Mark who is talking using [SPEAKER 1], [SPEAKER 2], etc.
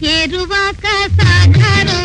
[SPEAKER 1] ఎరువాక సాగరు